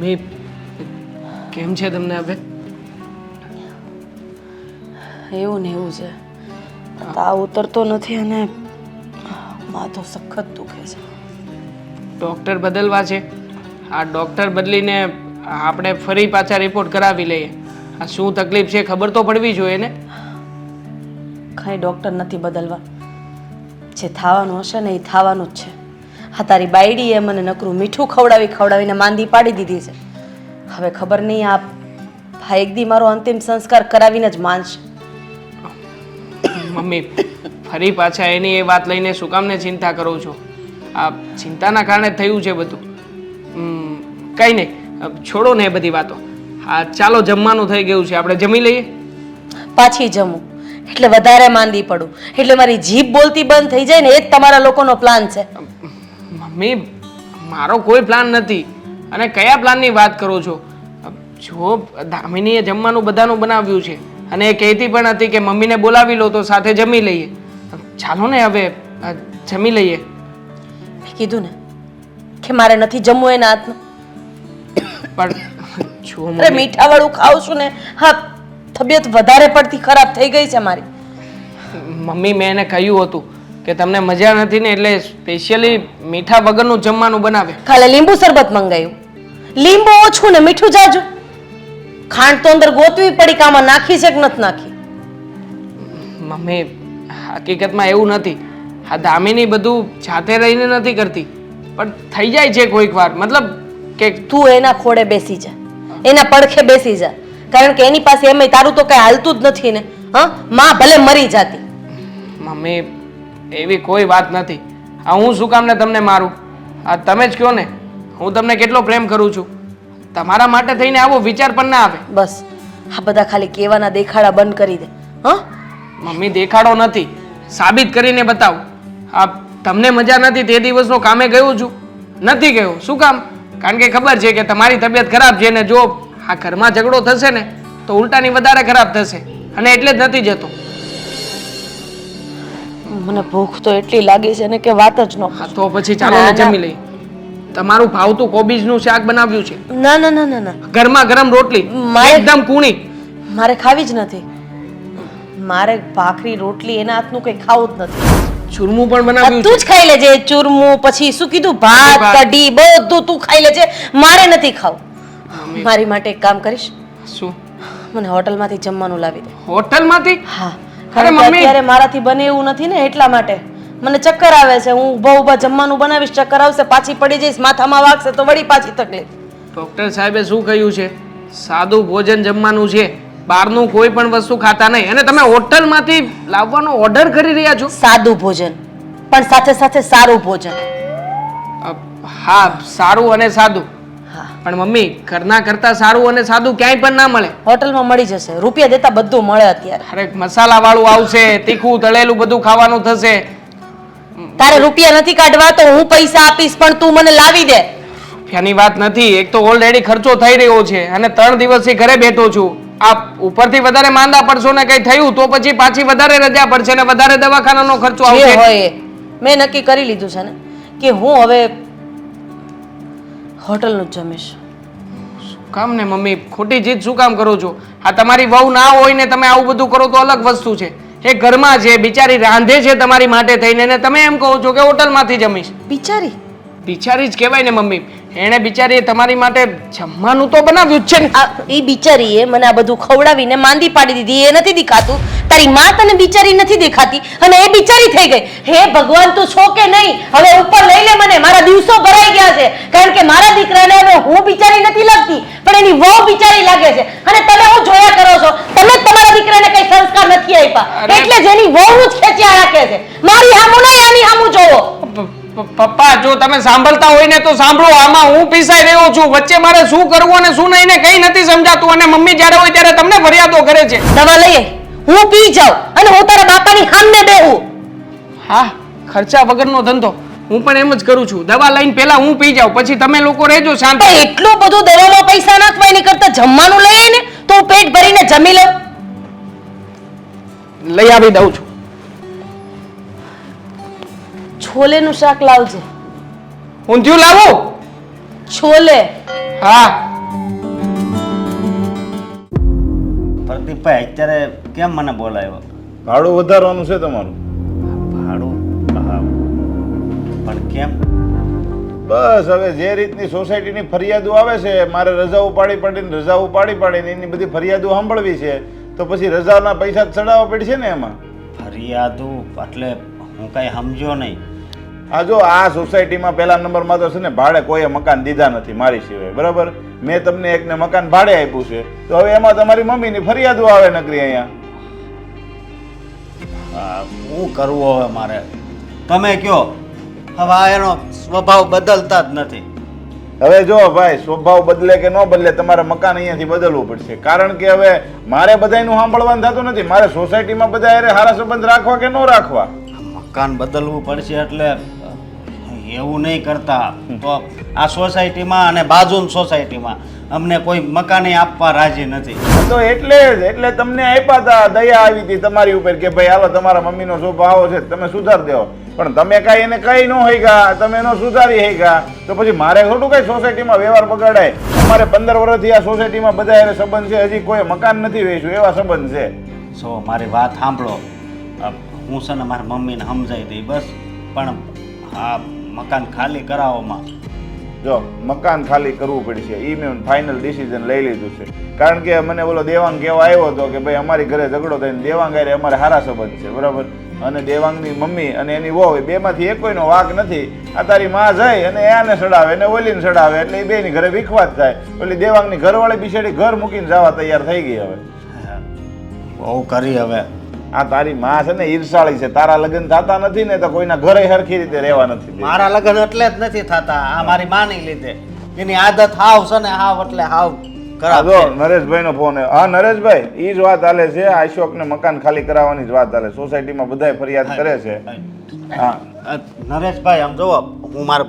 Mummy કેમ છે તમને હવે? એવું ને એવું છે. તાવ ઉતરતો નથી અને માથો સખત દુખે છે. ડૉક્ટર બદલવા છે. આ ડૉક્ટર બદલીને આપણે ફરી પાછા રિપોર્ટ કરાવી લઈએ. આ શું તકલીફ છે ખબર તો પડવી જોઈએ ને? કાંઈ ડૉક્ટર નથી બદલવા. જે થવાનું હશે ને એ થવાનું જ છે. હા તારી બાયડીએ મને નકરું મીઠું ખવડાવી ખવડાવીને માંદી પાડી દીધી છે. હવે ખબર નહીં આ આ એક દી મારો અંતિમ સંસ્કાર કરાવીને જ માનશે મમ્મી ફરી પાછા એની એ વાત લઈને શું કામને ચિંતા કરો છો? આ ચિંતાના કારણે થયું છે બધું. કંઈ નહીં છોડો ને એ બધી વાતો. હા ચાલો જમવાનું થઈ ગયું છે. આપણે જમી લઈએ? પાછી જમું. એટલે વધારે માંદી પડું. એટલે મારી જીભ બોલતી બંધ થઈ જાય ને એ જ તમારા લોકોનો પ્લાન છે. મમ્મી મારો કોઈ પ્લાન નથી. અને કયા પ્લાનની વાત કરો છો? જો દામિનીએ જમવાનું બધાનું બનાવ્યું છે. અને એ કહેતી પણ હતી કે મમ્મીને બોલાવી લો તો સાથે જમી લઈએ. ચાલો ને હવે જમી લઈએ. મેં કીધું ને કે મારે નથી જમવું એના હાથનું. પણ જો અરે મીઠાવાળું ખાઉં છું ને હા તબિયત વધારે પડતી ખરાબ થઈ ગઈ છે મારી. મમ્મી મેં એને કહ્યું હતું કે તમને મજા નથી ને એટલે સ્પેશિયલી મીઠા વગરનું જમવાનું બનાવે. ખાલી લીંબુ શરબત મંગાવ્યું લીંબુ ઓછું ને મીઠું જાજુ. ખાંડ તો અંદર ગોતવી પડી કામાં નાખી છે કે નથી નાખી? મમ્મી હકીકતમાં એવું નથી. આ દામિની બધું જાતે રહીને નથી કરતી. પણ થઈ જાય છે કોઈક વાર. મતલબ કે તું એના ખોડે બેસી જા. એના પડખે બેસી જા. કારણ કે એની પાસે એમ તારું તો કઈ હાલતું જ નથી ને. હા? માં ભલે મરી જાતી. મમ્મી એવી કોઈ વાત નથી. આ હું શું કામને તમને મારું? આ તમે જ કહો ને? હું તમને કેટલો પ્રેમ કરું છું? તમારા માટે થઈને આવો વિચાર પણ ના આવે. બસ આ બધા ખાલી કેવાના દેખાડા બંધ કરી દે. હા? મમ્મી દેખાડો નથી. સાબિત કરીને બતાવ. આ તમને મજા નથી તે દિવસનો કામે ગયો છું? નથી ગયો. શું કામ? કારણ કે ખબર છે કે તમારી તબિયત ખરાબ છે ને જો આ ઘરમાં ઝઘડો થશે ને તો ઉલટાની વધારે ખરાબ થશે. અને એટલે જ નથી જતો. મને ભૂખ તો એટલી લાગી છે ને કે વાત જ ન હા તો પછી ચાલો ને. જમી લઈ તમારું ભાવતું કોબીજનું શાક બનાવ્યું છે. ના ના ના ના ના. ગરમા ગરમ રોટલી. મારે- એકદમ કૂણી. મારે ખાવી જ નથી. મારે ભાખરી રોટલી એના હાથનું કંઈ ખાવું જ નથી. ચૂરમું પણ બનાવ્યું તું જ ખાઈ લેજે ચૂરમું પછી શું કીધું? ભાત ભાત. કઢી બધું તું ખાઈ લેજે. મારે નથી ખાવું. મમ્મી, મારી માટે એક કામ કરીશ. શું? મને હોટલમાંથી જમવાનું લાવી દે. હોટલમાંથી? હા. અરે મમ્મી! અત્યારે મારાથી બને એવું નથી ને એટલા માટે. મને ચક્કર આવે છે હું ઊભા ઊભા જમવાનું બનાવીશ ચક્કર આવશે પાછી પડી જઈશ માથામાં વાગશે તો વળી પાછી તકલીફ. ડોક્ટર સાહેબે શું કહ્યું છે? સાદું ભોજન જમવાનું છે બહારનું કોઈ પણ વસ્તુ ખાતા નહીં. અને તમે હોટલમાંથી લાવવાનો ઓર્ડર કરી રહ્યા છો? સાદું ભોજન પણ સાથે સાથે સારું ભોજન. હા સારું અને સાદું. પણ મમ્મી ઘરના કરતા સારું અને સાદું ક્યાંય પણ ના મળે. હોટલમાં મળી જશે. રૂપિયા દેતા બધું મળે અત્યારે. અરે મસાલા વાળું આવશે તીખું તળેલું બધું ખાવાનું થશે. તારે રૂપિયા નથી કાઢવા તો હું પૈસા આપીશ પણ તું મને લાવી દે. રૂપિયાની વાત નથી એક તો ઓલરેડી ખર્ચો થઈ રહ્યો છે અને ત્રણ દિવસથી ઘરે બેઠો છું. આપ ઉપરથી વધારે માંદા પડશો ને કઈ થયું તો પછી પાછી વધારે રજા પડશે ને વધારે દવાખાનાનો ખર્ચો આવશે. મેં નક્કી કરી લીધું છે ને કે હું હવે હોટલનું જ જમીશ. કામ ને મમ્મી? ખોટી જીત શું કામ કરો છો? આ તમારી વહુ ના હોય ને તમે આવું બધું કરો તો અલગ વસ્તુ છે. એ ઘરમાં છે બિચારી રાંધે છે તમારી માટે થઈને ને તમે એમ કહો છો કે હોટલમાંથી જમીશ. બિચારી? બિચારી જ કહેવાય ને મમ્મી. એણે બિચારીએ તમારી માટે જમવાનું તો બનાવ્યું જ છે ને. આ એ બિચારીએ મને આ બધું ખવડાવીને માંદી પાડી દીધી એ નથી દેખાતું. તારી માં તને બિચારી નથી દેખાતી અને એ બિચારી થઈ ગઈ. હે ભગવાન તું છો કે નહીં? હવે ઉપર લઈ લે મને મારા દિવસો ભરાઈ ગયા છે. કારણ કે મારા દીકરાને હવે હું બિચારી નથી લાગતી પણ એની વહુ બિચારી લાગે છે. અને તમે હું જોયા કરો છો? તમે જ તમારા દીકરાને કઈ સંસ્કાર નથી આપ્યા. એટલે જેની વહુ જ ખેંચ્યા રાખે છે. મારી હામું નહીં આની હામું જોવો. પપ્પા જો તમે સાંભળતા હોય ને તો સાંભળો આમાં હું પીસાઈ રહ્યો છું. વચ્ચે મારે શું કરવું અને શું નહીં ને કઈ નથી સમજાતું અને મમ્મી જ્યારે હોય ત્યારે તમને ફરિયાદો કરે છે. દવા લઈએ હું પી જાઉં અને હું તારા બાપાની સામે બેહું. હા ખર્ચા વગરનો ધંધો. હું પણ એમ જ કરું છું. દવા લઈને પહેલા હું પી જાઉં પછી તમે લોકો રહેજો શાંત. એટલું બધું દવામાં પૈસા નાખવા એની કરતા જમવાનું લઈએ ને તો પેટ ભરીને જમી લઉં. લઈ આવી દઉં છું. છોલેનું શાક લાવજે. ઊંધિયું લાવો? છોલે. હા. પ્રદીપભાઈ અત્યારે કેમ મને બોલાવ્યો? ભાડું વધારવાનું છે તમારું. ભાડું? પણ કેમ? બસ હવે જે રીતની સોસાયટીની ફરિયાદો આવે છે મારે રજા ઉપાડી પાડીને રજા ઉપાડી પાડીને એની બધી ફરિયાદો સાંભળવી છે તો પછી રજાના પૈસા ચડાવવા પડશે ને એમાં? ફરિયાદો? એટલે હું કાંઈ સમજ્યો નહીં. આ જો આ સોસાયટીમાં પહેલા નંબરમાં તો છે ને ભાડે કોઈએ મકાન દીધા નથી મારી સિવાય બરાબર? મેં તમને એકને મકાન ભાડે આપ્યું છે. તો હવે એમાં તમારી મમ્મીની ફરિયાદો આવે નકરી અહીંયા? શું કરવું હવે મારે? તમે કયો? હવે આ એનો સ્વભાવ બદલતા જ નથી. હવે જો ભાઈ સ્વભાવ બદલે કે ન બદલે તમારે મકાન અહીંયાથી બદલવું પડશે. કારણ કે હવે મારે બધાયનું સાંભળવાનું થતું નથી. મારે સોસાયટીમાં બધા હારે સારા સંબંધ રાખવા કે ન રાખવા? મકાન બદલવું પડશે એટલે એવું નહીં કરતા. તો આ સોસાયટીમાં અને બાજુની સોસાયટીમાં અમને કોઈ મકાને આપવા રાજી નથી. તો એટલે જ એટલે તમને આપ્યા હતા દયા આવી હતી તમારી ઉપર કે ભાઈ હાલો તમારા મમ્મીનો સ્વભાવ આવો છે તમે સુધાર દેવો પણ તમે કાંઈ એને કઈ ન હઈગા તમે એનો સુધારી હઈગા તો પછી મારે ખોટું કઈ સોસાયટીમાં વ્યવહાર બગાડાય? અમારે પંદર વર્ષથી આ સોસાયટીમાં બધા એને સંબંધ છે હજી કોઈ મકાન નથી વેચ્યું એવા સંબંધ છે. સો મારી વાત સાંભળો. હું છે ને મારા મમ્મીને સમજાવી દઈ બસ પણ આ મકાન ખાલી કરાવવામાં. જો મકાન ખાલી કરવું પડશે. એ મેં ફાઇનલ ડિસિઝન લઈ લીધું છે. કારણ કે મને બોલો દેવાંગ કહેવા આવ્યો હતો કે ભાઈ અમારી ઘરે ઝઘડો થઈને દેવાંગ હારે અમારે હારા સંબંધ છે બરાબર? અને દેવાંગની મમ્મી અને એની વહુ એ બેમાંથી એકોયનો વાક નથી. આ તારી માં જાય અને એને સડાવે અને ઓલીને સડાવે એટલે એ બેની ઘરે વિખવાદ થાય. ઓલી દેવાંગની ઘરવાળી બિચારી ઘર મૂકીને જવા તૈયાર થઈ ગઈ હવે. બહુ કરી હવે. આ તારી માં છે ને ઈર્ષાળી છે. તારા લગ્ન થતા નથી ને તો કોઈના ઘરે હરખી રીતે રહેવા નથી મારા લગ્ન એટલે જ નથી થતા. આ મારી માની લીધે. એની આદત હાવ છે ને હાવ એટલે હાવ છે. નરેશભાઈ નો ફોન હા. નરેશભાઈ એ જ વાત હાલે છે. અશોક અશોકને મકાન ખાલી કરાવવાની જ વાત હાલે. સોસાયટીમાં બધાય ફરિયાદ કરે છે. હા. નરેશભાઈ આમ જુઓ હું માર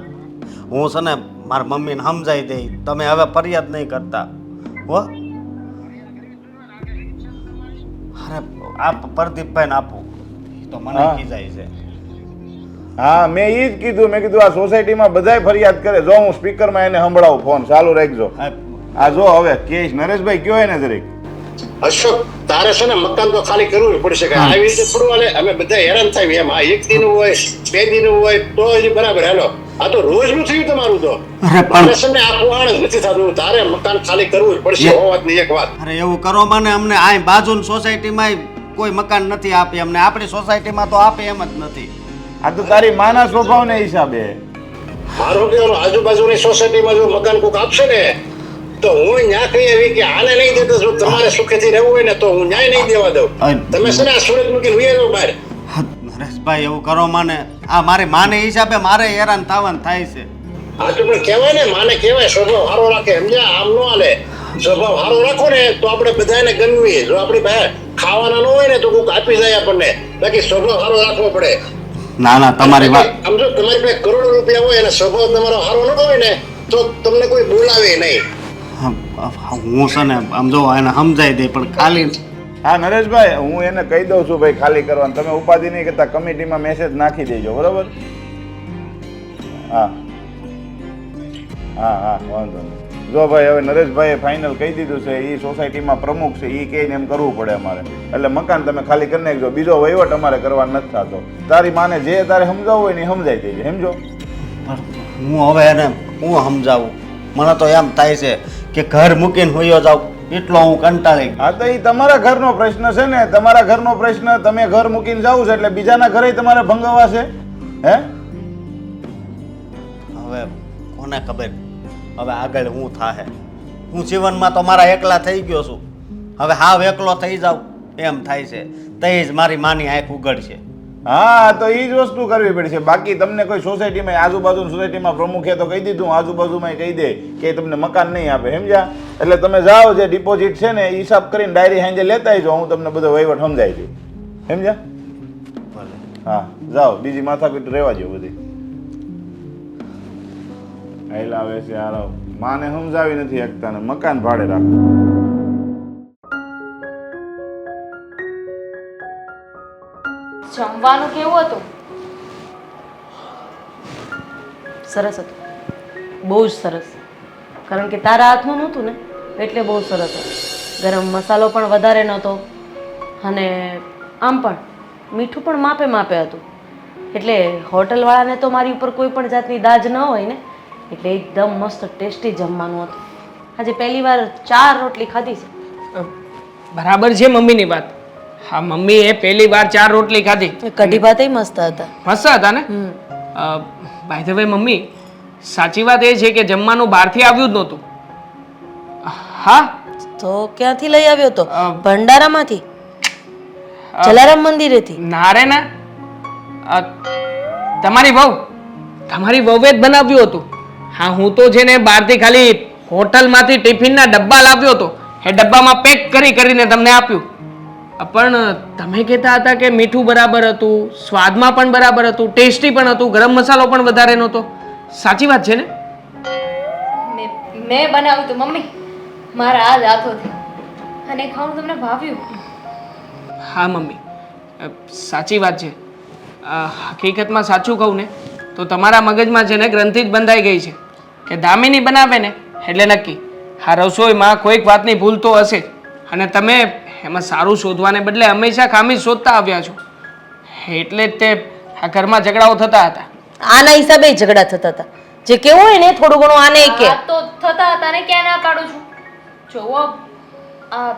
હું છે ને મારા મમ્મીને સમજાવી દઈ. તમે હવે ફરિયાદ નહીં કરતા. હો. અરે આ પ્રદીપભાઈને આપું. તો મને હા. ખીજાય છે. હા મેં ઈ જ કીધું મેં કીધું આ સોસાયટીમાં બધાય ફરિયાદ કરે. જો હું સ્પીકરમાં એને સંભળાવું ફોન ચાલુ રાખજો. આ આ જો હવે કેશ નરેશભાઈ કયો એને જરીક? અશોક તારે છે ને મકાન તો ખાલી કરવું જ પડશે કે આવી રીતે થોડું હાલે અમે બધા હેરાન થાય. એમ આ એક દિન હોય બે દિન હોય તો જ બરાબર. હેલો આ તો રોજનું થયું તમારું તો. અરે પણ મારે છે ને આ પુરાણ જ નથી થતું. તારે મકાન ખાલી કરવું જ પડશે હો વાતની એક વાત. અરે એવું કરો મને અમને આ બાજુ સોસાયટીમાં કોઈ મકાન નથી આપી અમને. આપણી સોસાયટીમાં તો આપે એમ જ નથી. આ તો તારી માના સ્વભાવને હિસાબે. મારો કે આજુબાજુની સોસાયટીમાં જો મકાન કોક આપશે ને તો હું ન્યા કહી આવી કે આને નહીં દેતો જો તમારે સુખેથી રહેવું હોય ને તો હું ન્યાય નહીં દેવા દઉં. તમે છે ને આ સુરત મૂકીને વહી જાઓ બહાર હા, નરેશભાઈ એવું કરો મને. આ મારી માને હિસાબે મારે હેરાન થવાનું થાય છે. આ તો પણ કહેવાય ને માને કહેવાય સ્વભાવ સારો રાખે સમજ્યા? આમ નો હાલે. સ્વભાવ સારો રાખો ને તો આપણે બધાને ગણવીએ જો આપણી પાસે ખાવાના ન હોય ને તો કોઈક આપી જાય આપણને. બાકી સ્વભાવ સારો રાખવો પડે. ના ના તમારી વાત સમજો તમારી પાસે કરોડો રૂપિયા હોય અને સ્વભાવ તમારો સારો ન હોય ને તો તમને કોઈ બોલાવે નહીં. હું છે ને આમ જો એને સમજાઈ દે પણ ખાલી હા નરેશભાઈ હું એને કહી દઉં છું ભાઈ ખાલી કરવાનું. તમે ઉપાધિ નહીં કરતા કમિટીમાં મેસેજ નાખી દેજો બરોબર? હા. હા હા વાંધો નહીં. જો ભાઈ હવે નરેશભાઈએ ફાઇનલ કહી દીધું છે એ સોસાયટીમાં પ્રમુખ છે એ કહીને એમ કરવું પડે અમારે. એટલે મકાન તમે ખાલી કરી નાખજો બીજો વહીવટ અમારે કરવા નથી થતો. તારી માને જે તારે સમજાવવું હોય ને સમજાઈ દેજે સમજો? હું હવે એને હું સમજાવું? મને તો એમ થાય છે કે ઘર મૂકીને હોયો જાઉં એટલો હું કંટાળી. હા તો એ તમારા ઘરનો પ્રશ્ન છે ને તમારા ઘરનો પ્રશ્ન તમે ઘર મૂકીને જાવ છો એટલે બીજાના ઘરે તમારે ભંગવા છે? હે? હવે કોને ખબર? હવે આગળ હું થાહે? હું જીવનમાં તો મારા એકલા થઈ ગયો છું. હવે હાવ એકલો થઈ જાઉં. એમ થાય છે. તે જ મારી માની આંખ ઉગડશે. હા તો એ જ વસ્તુ કરવી પડશે. બાકી તમને કોઈ સોસાયટીમાં આજુબાજુ સોસાયટીમાં પ્રમુખે તો કહી દીધું આજુબાજુમાં કહી દે કે તમને મકાન નહીં આપે સમજ્યા? એટલે તમે જાઓ જે ડિપોઝિટ છે ને હિસાબ કરીને ડાયરી સાંજે લેતા આવજો હું તમને બધો વહીવટ સમજાવી દઉં સમજ્યા? હા જાઓ બીજી માથાકૂટ રહેવા જેવું બધી. હાલ આવે છે હારો માને સમજાવી નથી શકતા ને મકાન ભાડે રાખો. જમવાનું કેવું હતું? સરસ હતું. બહુ જ સરસ. કારણ કે તારા હાથનું નહોતું ને, એટલે બહુ સરસ હતું. ગરમ મસાલો પણ વધારે નહોતો. અને આમ પણ, મીઠું પણ માપે માપે હતું. એટલે હોટલવાળાને તો મારી ઉપર કોઈ પણ જાતની દાજ ન હોય ને. એટલે એકદમ મસ્ત ટેસ્ટી જમવાનું હતું. આજે પહેલી વાર ચાર રોટલી ખાધી છે. બરાબર છે મમ્મીની વાત. હા મમ્મી એ પહેલી વાર ચાર રોટલી ખાધી. કઢી ભાતય મસ્ત હતા. મસ્ત હતા ને? બાય ધ વે મમ્મી સાચી વાત એ છે કે જમવાનું બહારથી આવ્યું જ નહોતું. હા? તો ક્યાંથી લઈ આવ્યો તો? ભંડારામાંથી? જલારામ મંદિરેથી? ના રે ના. તમારી વહુ? તમારી વહુએ જ બનાવ્યું હતું. હા હું તો છે ને બહારથી ખાલી હોટલમાંથી ટિફિનના ડબ્બા લાવ્યો હતો. એ ડબ્બામાં પેક કરી કરીને તમને આપ્યું. પણ તમે કહેતા હતા કે મીઠું બરાબર હતું સ્વાદમાં પણ બરાબર હતું ટેસ્ટી પણ હતું ગરમ મસાલો પણ વધારે નહોતો. સાચી વાત છે ને? મેં બનાવ્યું હતું મમ્મી. મારા આ જ હાથોથી. અને ખાવાનું તમને ભાવ્યું. હા મમ્મી. સાચી વાત છે. હકીકતમાં સાચું કહું ને તો તમારા મગજમાં છે ને ગ્રંથિ જ બંધાઈ ગઈ છે કે દામિની બનાવે ને એટલે નક્કી. આ રસોઈમાં કોઈક વાતની ભૂલ તો હશે જ. અને તમે એમાં સારું શોધવાને બદલે હંમેશા ખામી શોધતા આવ્યા છો. એટલે જ તે આ ઘરમાં ઝઘડાઓ થતા હતા. આના હિસાબે ઝઘડા થતા હતા. જે કેવું હોય ને થોડું ઘણું આને કે. આ તો થતા હતા ને ક્યાં ના પાડું છું? જોવો આ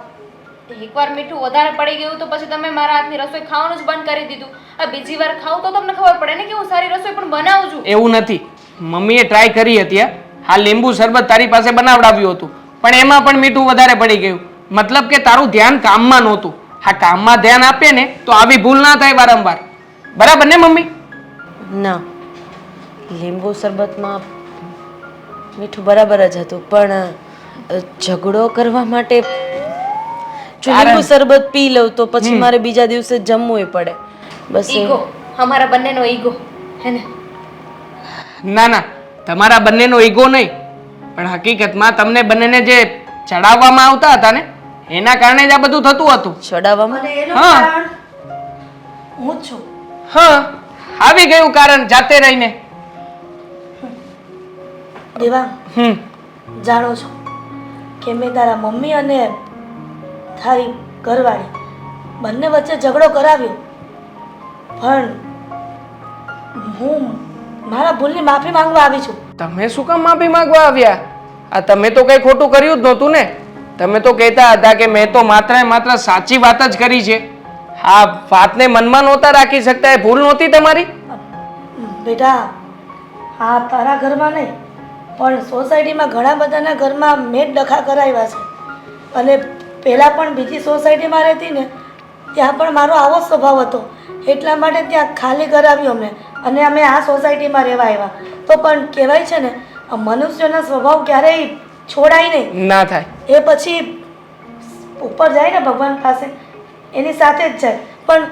એકવાર મીઠું વધારે પડી ગયું તો પછી તમે મારા હાથની રસોઈ ખાવાનું જ બંધ કરી દીધું. આ બીજી વાર ખાવ તો તમને ખબર પડે ને કે હું સારી રસોઈ પણ બનાવું છું. એવું નથી. મમ્મીએ ટ્રાય કરી હતી હા. લીંબુ શરબત તારી પાસે બનાવડાવ્યું હતું. પણ એમાં પણ મીઠું વધારે પડી ગયું. મતલબ કે તારું ધ્યાન કામમાં નહોતું. હા કામમાં ધ્યાન આપે ને તો આવી ભૂલ ના થાય વારંવાર. બરાબર ને મમ્મી? ના. લીંબુ શરબતમાં મીઠું બરાબર જ હતું પણ ઝઘડો કરવા માટે જો લીંબુ શરબત પી લઉં તો પછી મારે બીજા દિવસે જમવું પડે. બસ ઈગો અમારા બંનેનો ઈગો હે ને? ના ના. તમારા બંનેનો ઈગો નહીં. પણ હકીકતમાં તમને બંનેને જે ચડાવવામાં આવતા હતા ને એના કારણે જ આ બધું થતું હતું. ચડાવવામાં? હા. હું છું. હા. આવી ગયું કારણ જાતે રહીને. દેવા હમ. જાણો છો કે મેં તારા મમ્મી અને તારી ઘરવાળી. બંને વચ્ચે ઝઘડો કરાવ્યો. પણ હું મારા ભૂલની માફી માંગવા આવી છું. તમે શું કામ માફી માંગવા આવ્યા? આ તમે તો કઈ ખોટું કર્યું જ નહોતું ને? તમે તો કહેતા હતા કે મેં તો માત્ર માત્ર સાચી વાત જ કરી છે. આ વાતને મનમાં નહોતા રાખી શકતા એ ભૂલ નહોતી તમારી? બેટા હા તારા ઘરમાં નહીં પણ સોસાયટીમાં ઘણા બધાના ઘરમાં મેં ડખા કરાવ્યા છે. અને પહેલાં પણ બીજી સોસાયટીમાં રહેતી ને ત્યાં પણ મારો આવો સ્વભાવ હતો. એટલા માટે ત્યાં ખાલી કરાવ્યું અમને અને અમે આ સોસાયટીમાં રહેવા આવ્યા. તો પણ કહેવાય છે ને આ મનુષ્યનો સ્વભાવ ક્યારેય છોડાય નહીં. ના થાય. એ પછી ઉપર જાય ને ભગવાન પાસે એની સાથે જ જાય. પણ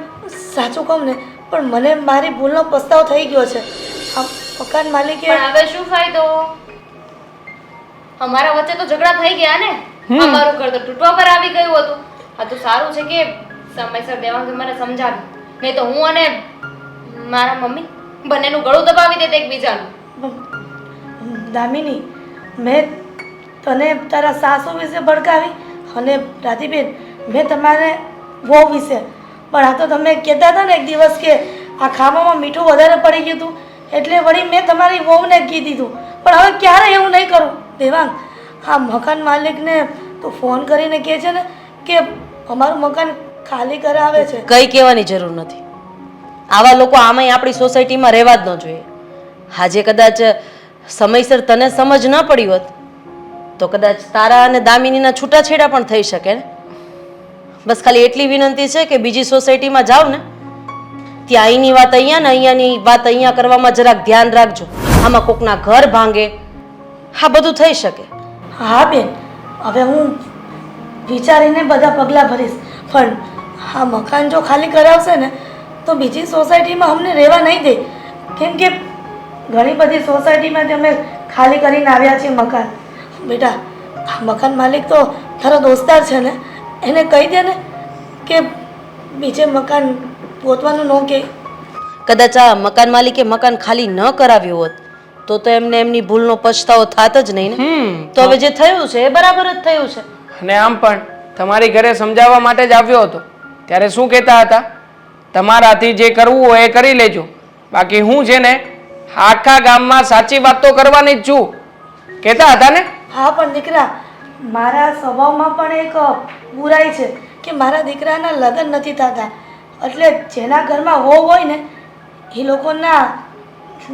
સાચું કહું ને પણ મને મારી ભૂલનો પસ્તાવ થઈ ગયો છે. મકાન માલિકે પણ હવે શું ફાયદો? અમારા વચ્ચે તો ઝઘડા થઈ ગયા ને. અમારું ઘર તો તૂટવા પર આવી ગયું હતું. આ તો સારું છે કે સમયસર દેવાંગે મને સમજાવ્યું. નહીં તો હું અને મારા મમ્મી બંનેનું ગળું દબાવી દેત એકબીજાનું. દામિની મેં તને તારા સાસુ વિશે ભડકાવી અને રાધીબેન મેં તમારે વહુ વિશે. પણ આ તો તમે કહેતા હતા ને એક દિવસ કે આ ખાવામાં મીઠું વધારે પડી ગયું હતું એટલે વળી મેં તમારી વહુને કહી દીધું. પણ હવે ક્યારે એવું નહીં કરું? દેવાંગ આ મકાન માલિકને તું ફોન કરીને કહે છે ને કે અમારું મકાન ખાલી કરાવે છે. કઈ કહેવાની જરૂર નથી. આવા લોકો આમાંય આપણી સોસાયટીમાં રહેવા જ ન જોઈએ. આજે કદાચ સમયસર તને સમજ ન પડી હોત તો કદાચ તારા અને દામિનીના છૂટાછેડા પણ થઈ શકે ને? બસ ખાલી એટલી વિનંતી છે કે બીજી સોસાયટીમાં જાઓ ને. ત્યાં અહીંની વાત અહીંયા ને અહીંયાની વાત અહીંયા કરવામાં જરાક ધ્યાન રાખજો. આમાં કોકના ઘર ભાંગે. હા બધું થઈ શકે. હા બેન. હવે હું વિચારીને બધા પગલાં ભરીશ. પણ આ મકાન જો ખાલી કરાવશે ને, તો બીજી સોસાયટીમાં અમને રહેવા નહીં દે. કેમ કે ઘણી બધી સોસાયટીમાંથી અમે ખાલી કરીને આવ્યા છીએ મકાન. બેટા, આ મકાન માલિક તો તારો દોસ્તાર છે ને? એને કહી દે ને કે બીજે મકાન ગોતવાનું ન કે. કદાચ આ મકાન માલિકે મકાન ખાલી ન કરાવ્યું હોત. તો તો એમને એમની ભૂલનો પછતાવો થાત જ નહીં ને? તો હવે જે થયું છે એ બરાબર જ થયું છે. અને આમ પણ તમારી ઘરે સમજાવવા માટે જ આવ્યો હતો. ત્યારે શું કહેતા હતા? તમારાથી જે કરવું હોય એ કરી લેજો. બાકી હું છે ને આખા ગામમાં સાચી વાત તો કરવાની જ છું. કહેતા હતા ને? હા પણ દીકરા મારા સ્વભાવમાં પણ એક બુરાઈ છે કે મારા દીકરાના લગ્ન નથી થતા. એટલે જેના ઘરમાં હો હોય ને એ લોકોના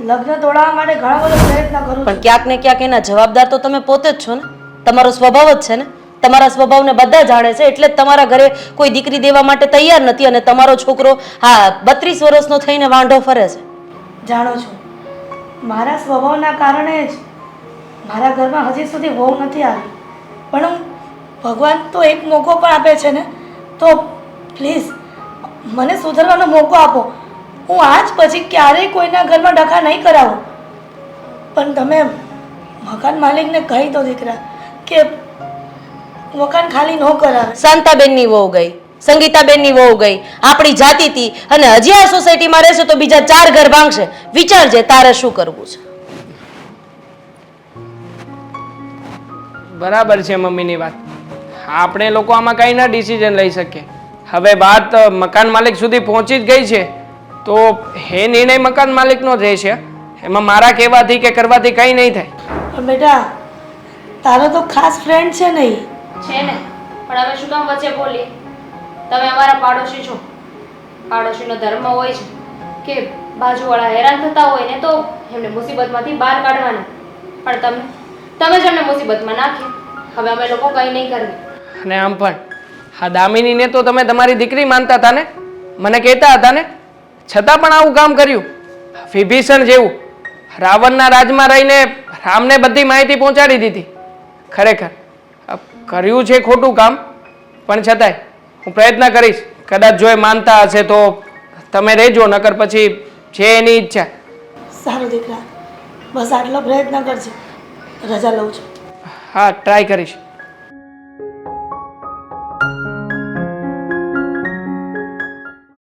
લગ્ન તોડાવવા માટે ઘણા બધા પ્રયત્ન કરું પણ ક્યાંક ને ક્યાંક એના જવાબદાર તો તમે પોતે જ છો ને? તમારો સ્વભાવ જ છે ને? તમારા સ્વભાવને બધા જાણે છે એટલે તમારા ઘરે કોઈ દીકરી દેવા માટે તૈયાર નથી અને તમારો છોકરો હા બત્રીસ વર્ષનો થઈને વાંઢો ફરે છે. જાણો છો મારા સ્વભાવના કારણે જ મારા ઘરમાં હજી સુધી વહુ નથી આવી. પણ ભગવાન તો એક મોકો પણ આપે છે ને? તો પ્લીઝ મને સુધરવાનો મોકો આપો. હું આજ પછી ક્યારેય કોઈના ઘરમાં ડખા નહીં કરાવું. પણ તમે મકાન માલિકને કહી દો દીકરા કે મકાન ખાલી ન કરાવે. શાંતાબેનની વહુ ગઈ સંગીતાબેનની વહુ ગઈ આપણી જાતિથી અને હજી આ સોસાયટીમાં રહેશે તો બીજા ચાર ઘર ભાંગશે. વિચારજે તારે શું કરવું છે? બરાબર છે મમ્મીની વાત. આપણે લોકો આમાં કંઈ ના ડિસિઝન લઈ શકીએ. હવે વાત મકાન માલિક સુધી પહોંચી જ ગઈ છે. તો એ નિર્ણય મકાન માલિકનો જ રહેશે. એમાં મારા કહેવાથી કે કરવાથી કંઈ નહીં થાય. બેટા તારો તો ખાસ ફ્રેન્ડ છે નહીં. છે ને પણ અમે શું કામ વચ્ચે બોલી તમે અમારા પાડોશી છો. પાડોશીનો ધર્મ હોય છે કે બાજુવાળા હેરાન થતા હોય ને તો એમને મુસીબતમાંથી બહાર કાઢવાના. પણ તમે તમે જ અમને મુસીબતમાં નાખી હવે અમે લોકો કંઈ નહીં કરવી. અને આમ પણ હા દામિનીને તો તમે તમારી દીકરી માનતા હતા ને? મને કહેતા હતા ને? છતાં પણ આવું કામ કર્યું. વિભીષણ જેવું રાવણના રાજમાં રહીને રામને બધી માહિતી પહોંચાડી દીધી. ખરેખર કર્યું છે ખોટું કામ પણ છતાંય હું પ્રયત્ન કરીશ. કદાચ જો એ માનતા હશે તો તમે રહેજો નકર પછી છે એની ઈચ્છા. સારું દીકરા બસ આટલો પ્રયત્ન કરજે. રજા લઉં છું. હા ટ્રાય કરીશ.